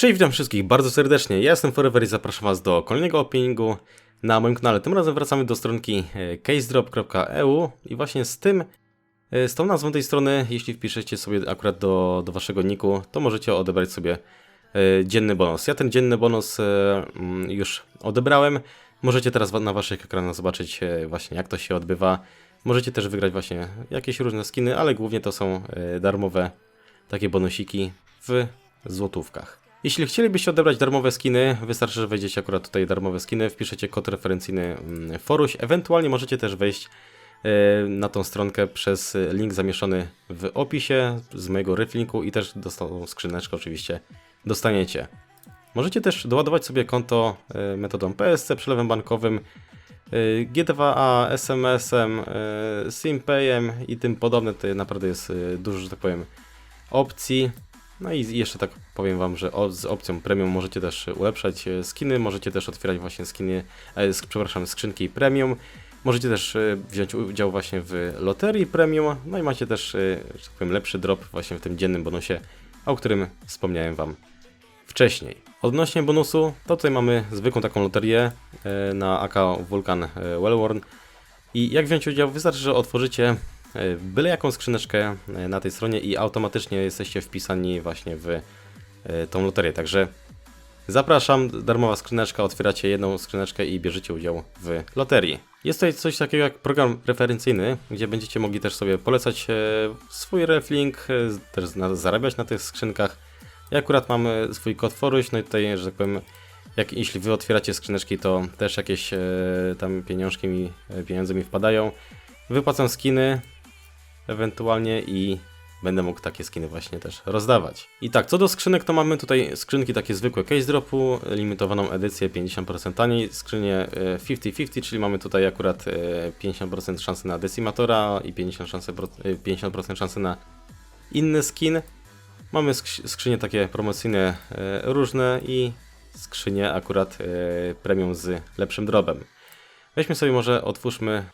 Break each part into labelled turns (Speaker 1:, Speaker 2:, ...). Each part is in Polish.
Speaker 1: Cześć, witam wszystkich bardzo serdecznie. Ja jestem Forever i zapraszam Was do kolejnego openingu na moim kanale. Tym razem wracamy do stronki e, casedrop.eu i właśnie z tym, e, z tą nazwą tej strony, jeśli wpiszecie sobie akurat do, do Waszego niku, to możecie odebrać sobie e, dzienny bonus. Ja ten dzienny bonus mm, już odebrałem. Możecie teraz na Waszych ekranach zobaczyć właśnie jak to się odbywa. Możecie też wygrać właśnie jakieś różne skiny, ale głównie to są darmowe takie bonusiki w złotówkach. Jeśli chcielibyście odebrać darmowe skiny, wystarczy, że wejdziecie akurat tutaj darmowe skiny, wpiszecie kod referencyjny mm, Foruś, ewentualnie możecie też wejść e, na tą stronkę przez link zamieszczony w opisie z mojego reflinku i też dostał skrzyneczkę oczywiście dostaniecie. Możecie też doładować sobie konto e, metodą PSC, przelewem bankowym, e, G2A, SMS-em, SimPayem i tym podobne. To naprawdę jest dużo, że tak powiem, opcji. No i jeszcze tak powiem Wam, że z opcją premium możecie też ulepszać e, skiny, możecie też otwierać właśnie skiny, e, przepraszam, skrzynki premium. Możecie też e, wziąć udział właśnie w loterii premium, no i macie też, że tak powiem, lepszy drop właśnie w tym dziennym bonusie, o którym wspomniałem Wam wcześniej. Odnośnie bonusu, to tutaj mamy zwykłą taką loterię na AK Vulcan e, Wellworn. I jak wziąć udział? Wystarczy, że otworzycie byle jaką skrzyneczkę e, na tej stronie i automatycznie jesteście wpisani właśnie w e, tą loterię. Także zapraszam, darmowa skrzyneczka, otwieracie jedną skrzyneczkę i bierzecie udział w loterii. Jest tutaj coś takiego jak program referencyjny, gdzie będziecie mogli też sobie polecać e, swój reflink, e, też zarabiać na tych skrzynkach. Ja akurat mam e, swój kod Foruś, no i tutaj, że tak powiem, jak jeśli wy otwieracie skrzyneczki, to też jakieś e, tam pieniążki mi, e, pieniądze mi wpadają. Wypłacam skiny ewentualnie i będę mógł takie skiny właśnie też rozdawać. I tak, co do skrzynek, to mamy tutaj skrzynki takie zwykłe case dropu, limitowaną edycję 50% taniej, skrzynię e, 50-50, czyli mamy tutaj akurat e, 50% szansy na Decimatora i 50%, szansy, pro- e, 50% szansy na inny skin. Mamy skrz- skrzynie takie promocyjne e, różne i skrzynie akurat e, premium z lepszym drobem. Weźmy sobie może, otwórzmy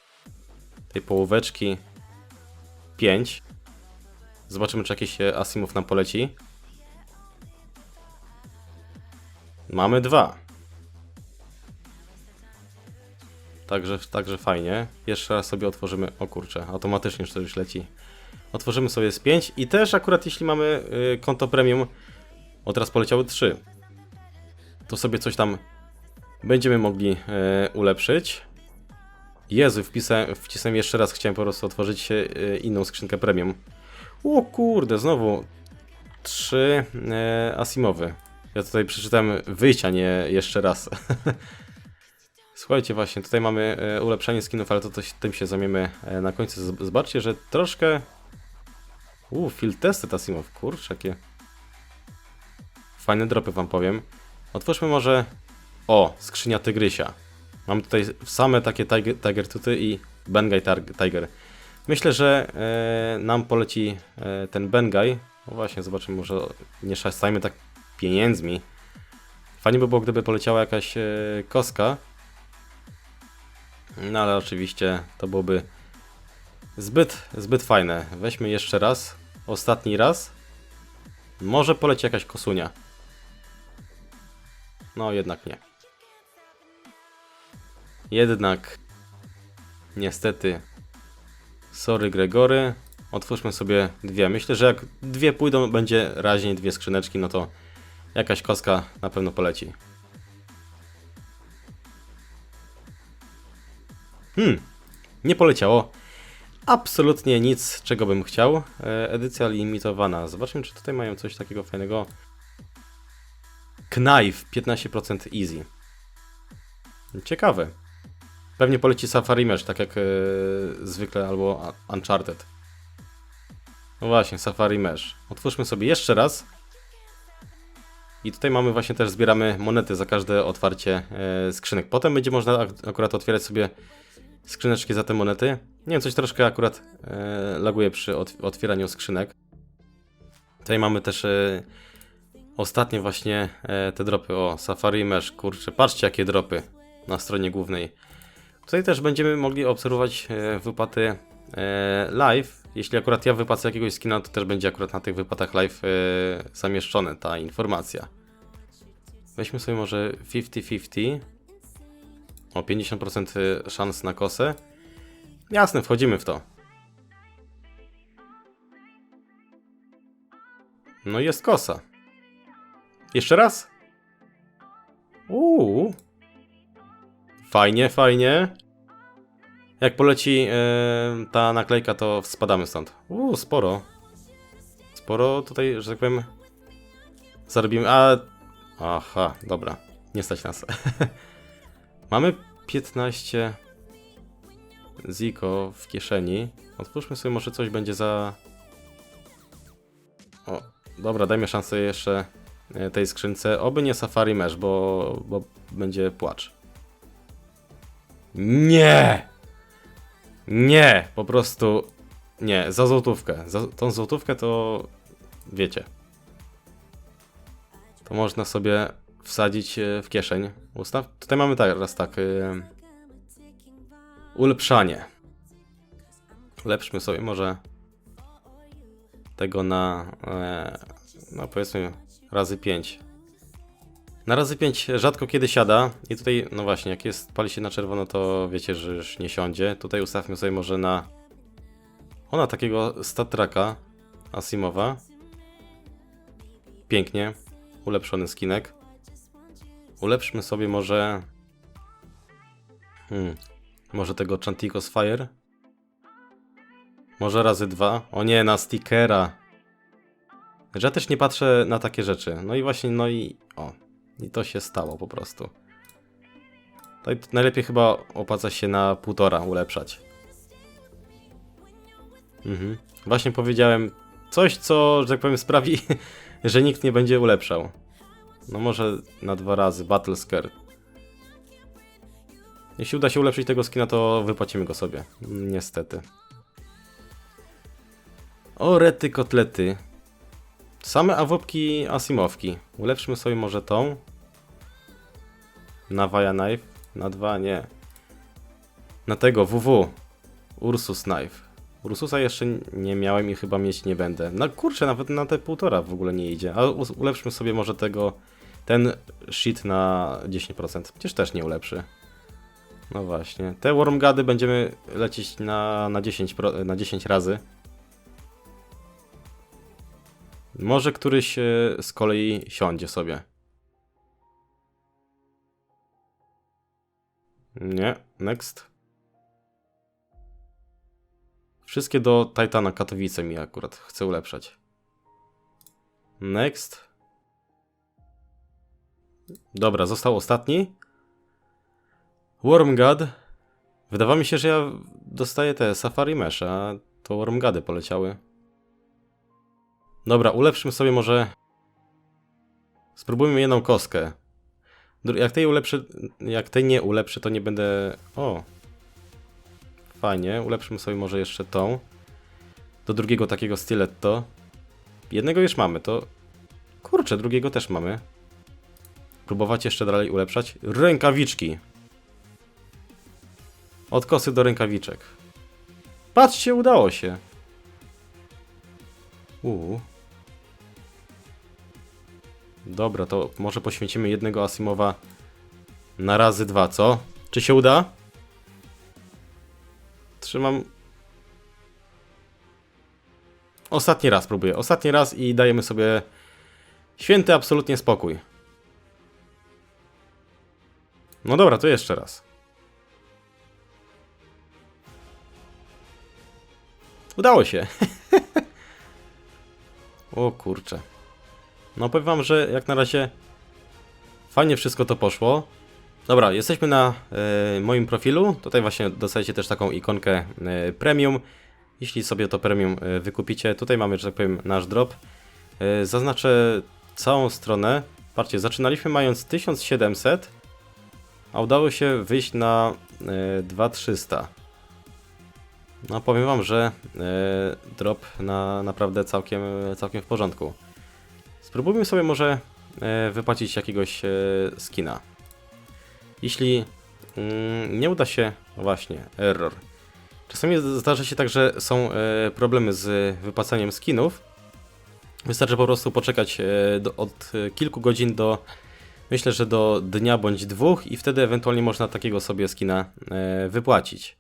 Speaker 1: tej połóweczki 5. Zobaczymy, czy jakiś e, Asimov nam poleci. Mamy dwa. Także, także fajnie. Jeszcze raz sobie otworzymy. O kurczę, automatycznie to już leci. Otworzymy sobie z 5 i też akurat jeśli mamy y, konto premium, o teraz poleciały 3, to sobie coś tam będziemy mogli y, ulepszyć. Jezu, wpisałem, wcisnąłem jeszcze raz, chciałem po prostu otworzyć y, inną skrzynkę premium. O kurde, znowu trzy e, Asimowy. Ja tutaj przeczytałem wyjścia, nie jeszcze raz. Słuchajcie, właśnie, tutaj mamy e, ulepszanie skinów, ale to, to tym się zamiemy e, na końcu. Zobaczcie, że troszkę... Uuu, field tested Asimov, kurczę, jakie... Fajne dropy wam powiem. Otwórzmy może... O, skrzynia Tygrysia. Mam tutaj same takie Tiger, tiger Tuty i Bengay Tiger. Myślę, że e, nam poleci e, ten Bengay. No właśnie, zobaczymy, może nie szastajmy tak pieniędzmi. Fajnie by było, gdyby poleciała jakaś e, koska. No ale oczywiście to byłoby zbyt, zbyt fajne. Weźmy jeszcze raz. Ostatni raz. Może poleci jakaś kosunia. No jednak nie. Jednak niestety Sorry Gregory. Otwórzmy sobie dwie. Myślę, że jak dwie pójdą, będzie raźniej dwie skrzyneczki, no to jakaś koska na pewno poleci. Hmm, nie poleciało. Absolutnie nic, czego bym chciał. E, edycja limitowana. Zobaczmy, czy tutaj mają coś takiego fajnego. Knife 15% easy. Ciekawe. Pewnie poleci Safari Mesh, tak jak e, zwykle, albo Uncharted. No właśnie, Safari Mesh. Otwórzmy sobie jeszcze raz. I tutaj mamy właśnie też, zbieramy monety za każde otwarcie e, skrzynek. Potem będzie można ak- akurat otwierać sobie skrzyneczki za te monety. Nie wiem, coś troszkę akurat e, laguje przy ot- otwieraniu skrzynek. Tutaj mamy też e, ostatnie właśnie e, te dropy. O, Safari Mesh, kurczę, patrzcie jakie dropy na stronie głównej. Tutaj też będziemy mogli obserwować e, wypłaty e, live. Jeśli akurat ja wypłacę jakiegoś skina, to też będzie akurat na tych wypłatach live e, zamieszczone ta informacja. Weźmy sobie może 50-50. O, 50% szans na kosę. Jasne, wchodzimy w to. No jest kosa. Jeszcze raz. Uuu. Fajnie, fajnie. Jak poleci e, ta naklejka, to spadamy stąd. Uuu, sporo. Sporo tutaj, że tak powiem, zarobimy. A. Aha, dobra. Nie stać nas. Mamy 15 Ziko w kieszeni. Otwórzmy sobie, może coś będzie za. O, dobra, dajmy szansę jeszcze e, tej skrzynce. Oby nie Safari Mesh, bo, bo będzie płacz. Nie! Nie! Po prostu nie. Za złotówkę. Za tą złotówkę to wiecie. To można sobie wsadzić e, w kieszeń. Ustaw. Tutaj mamy teraz tak. Yy, ulepszanie. Ulepszmy sobie może tego na, e, no powiedzmy, razy 5. Na razy 5 rzadko kiedy siada i tutaj, no właśnie, jak jest, pali się na czerwono, to wiecie, że już nie siądzie. Tutaj ustawmy sobie może na, ona takiego statraka Asimowa. Pięknie, ulepszony skinek. Ulepszmy sobie może, hmm, może tego Chanticos Fire. Może razy dwa. O nie, na stickera. Że ja też nie patrzę na takie rzeczy. No i właśnie, no i o. I to się stało po prostu. Tutaj najlepiej chyba opłaca się na półtora ulepszać. Mhm. Właśnie powiedziałem coś, co, że tak powiem, sprawi, że nikt nie będzie ulepszał. No może na dwa razy. Battle Scare. Jeśli uda się ulepszyć tego skina, to wypłacimy go sobie. Niestety. O, rety kotlety. Same awopki Asimowki. Ulepszmy sobie może tą. Na Via Knife. Na dwa, nie. Na tego, WW. Ursus Knife. Ursusa jeszcze nie miałem i chyba mieć nie będę. No kurczę, nawet na te półtora w ogóle nie idzie. Ale ulepszmy sobie może tego, ten shit na 10%. Przecież też nie ulepszy. No właśnie. Te Wormgady będziemy lecieć na, na, 10, pro- na 10 razy. Może któryś e, z kolei siądzie sobie. Nie, next. Wszystkie do Titana Katowice mi akurat chcę ulepszać. Next. Dobra, został ostatni. Wormgad. Wydawało mi się, że ja dostaję te Safari Mesh, a to Wormgady poleciały. Dobra, ulepszymy sobie może... Spróbujmy jedną kostkę. Jak tej ulepszy... Jak tej nie ulepszy, to nie będę... O! Fajnie, ulepszymy sobie może jeszcze tą. Do drugiego takiego stiletto. Jednego już mamy, to... Kurczę, drugiego też mamy. Próbować jeszcze dalej ulepszać. Rękawiczki! Od kosy do rękawiczek. Patrzcie, udało się. Uuu. Dobra, to może poświęcimy jednego Asimowa na razy dwa, co? Czy się uda? Trzymam. Ostatni raz próbuję. Ostatni raz i dajemy sobie święty absolutnie spokój. No dobra, to jeszcze raz. Udało się. o kurczę. No powiem wam, że jak na razie fajnie wszystko to poszło. Dobra, jesteśmy na e, moim profilu. Tutaj właśnie dostajecie też taką ikonkę e, premium. Jeśli sobie to premium e, wykupicie, tutaj mamy, że tak powiem, nasz drop. E, zaznaczę całą stronę. Patrzcie, zaczynaliśmy mając 1700, a udało się wyjść na e, 2300. No powiem wam, że e, drop na naprawdę całkiem, całkiem w porządku. Spróbujmy sobie może e, wypłacić jakiegoś e, skina. Jeśli mm, nie uda się, no właśnie, error. Czasami zdarza się tak, że są e, problemy z wypłacaniem skinów. Wystarczy po prostu poczekać od kilku godzin do Myślę, że do dnia bądź dwóch i wtedy ewentualnie można takiego sobie skina wypłacić.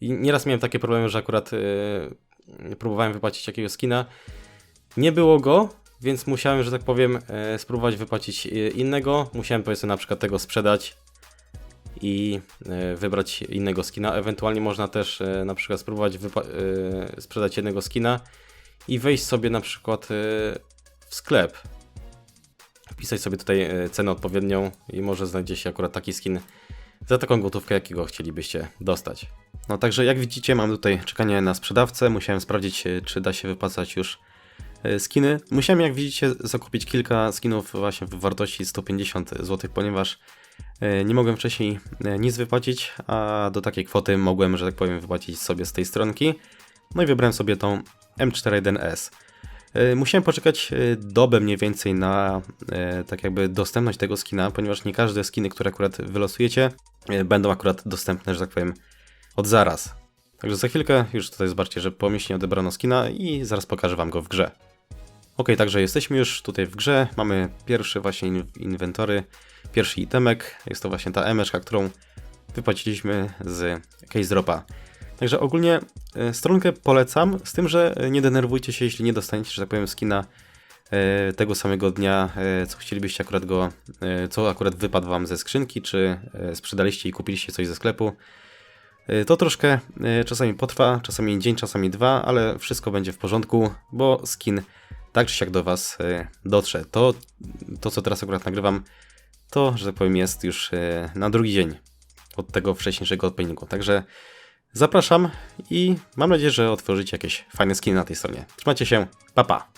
Speaker 1: I nieraz miałem takie problemy, że akurat próbowałem wypłacić jakiegoś skina. Nie było go, więc musiałem, że tak powiem, e, spróbować wypłacić e, innego. Musiałem powiedzmy na przykład tego sprzedać i e, wybrać innego skina. Ewentualnie można też na przykład spróbować sprzedać jednego skina i wejść sobie na przykład w sklep. Wpisać sobie tutaj cenę odpowiednią i może znajdzie się akurat taki skin za taką gotówkę, jakiego chcielibyście dostać. No także jak widzicie mam tutaj czekanie na sprzedawcę, musiałem sprawdzić czy da się wypłacać już skiny. Musiałem jak widzicie zakupić kilka skinów właśnie w wartości 150 zł, ponieważ e, nie mogłem wcześniej e, nic wypłacić, a do takiej kwoty mogłem, że tak powiem, wypłacić sobie z tej stronki. No i wybrałem sobie tą M41S. E, Musiałem poczekać e, dobę mniej więcej na e, tak jakby dostępność tego skina, ponieważ nie każde skiny, które akurat wylosujecie, e, będą akurat dostępne, że tak powiem, od zaraz. Także za chwilkę już tutaj zobaczcie, że pomyślnie odebrano skina i zaraz pokażę wam go w grze. Ok, także jesteśmy już tutaj w grze, mamy pierwszy właśnie in- inwentory, pierwszy itemek, jest to właśnie ta emeczka, którą wypłaciliśmy z case dropa. Także ogólnie e, stronkę polecam, z tym, że nie denerwujcie się, jeśli nie dostaniecie, że tak powiem, skina e, tego samego dnia, e, co chcielibyście akurat go, e, co akurat wypadł wam ze skrzynki, czy e, sprzedaliście i kupiliście coś ze sklepu. E, To troszkę e, czasami potrwa, czasami dzień, czasami dwa, ale wszystko będzie w porządku, bo skin tak czy siak do was e, dotrze. To, to co teraz akurat nagrywam, to, że tak powiem, jest już e, na drugi dzień od tego wcześniejszego openingu. Także zapraszam i mam nadzieję, że otworzycie jakieś fajne skiny na tej stronie. Trzymajcie się, pa pa!